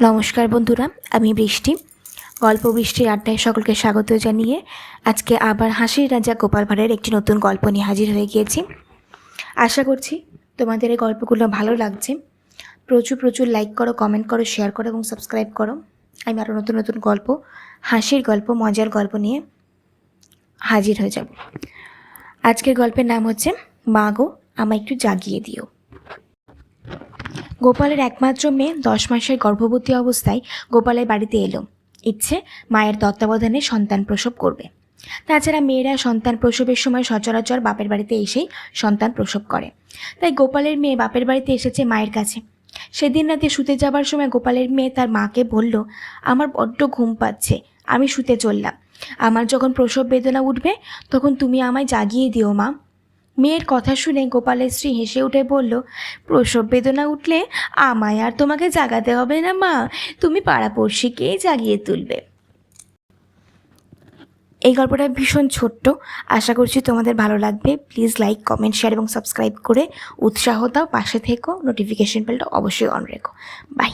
নমস্কার বন্ধুরা, আমি বৃষ্টি। গল্প বৃষ্টির আড্ডায় সকলকে স্বাগত জানিয়ে আজকে আবার হাসির রাজা গোপাল ভাঁড়ের একটি নতুন গল্প নিয়ে হাজির হয়ে গিয়েছি। আশা করছি তোমাদের এই গল্পগুলো ভালো লাগছে। প্রচুর প্রচুর লাইক করো কমেন্ট করো শেয়ার করো এবং সাবস্ক্রাইব করো। আমি আরও নতুন নতুন গল্প, হাসির গল্প, মজার গল্প নিয়ে হাজির হয়ে যাব। আজকের গল্পের নাম হচ্ছে মা গো আমায় একটু জাগিয়ে দিও। গোপালের একমাত্র মেয়ে দশ মাসের গর্ভবতী অবস্থায় গোপালের বাড়িতে এলো। ইচ্ছে মায়ের তত্ত্বাবধানে সন্তান প্রসব করবে। তাছাড়া মেয়েরা সন্তান প্রসবের সময় সচরাচর বাপের বাড়িতে এসেই সন্তান প্রসব করে। তাই গোপালের মেয়ে বাপের বাড়িতে এসেছে মায়ের কাছে। সেদিন রাতে শুতে যাবার সময় গোপালের মেয়ে তার মাকে বলল, আমার বড্ড ঘুম পাচ্ছে, আমি শুতে চললাম। আমার যখন প্রসব বেদনা উঠবে, তখন তুমি আমায় জাগিয়ে দিও মা। মেয়ের কথা শুনে গোপালের স্ত্রী হেসে উঠে বলল, প্রসব বেদনা উঠলে আমায় আর তোমাকে জাগাতে হবে না, মা। তুমি পাড়াপড়শিকেই জাগিয়ে তুলবে। এই গল্পটা ভীষণ ছোট্ট। আশা করছি তোমাদের ভালো লাগবে। প্লিজ লাইক, কমেন্ট, শেয়ার এবং সাবস্ক্রাইব করে উৎসাহ দাও। পাশে থেকো, নোটিফিকেশন বেলটা অবশ্যই অন রেখো। বাই।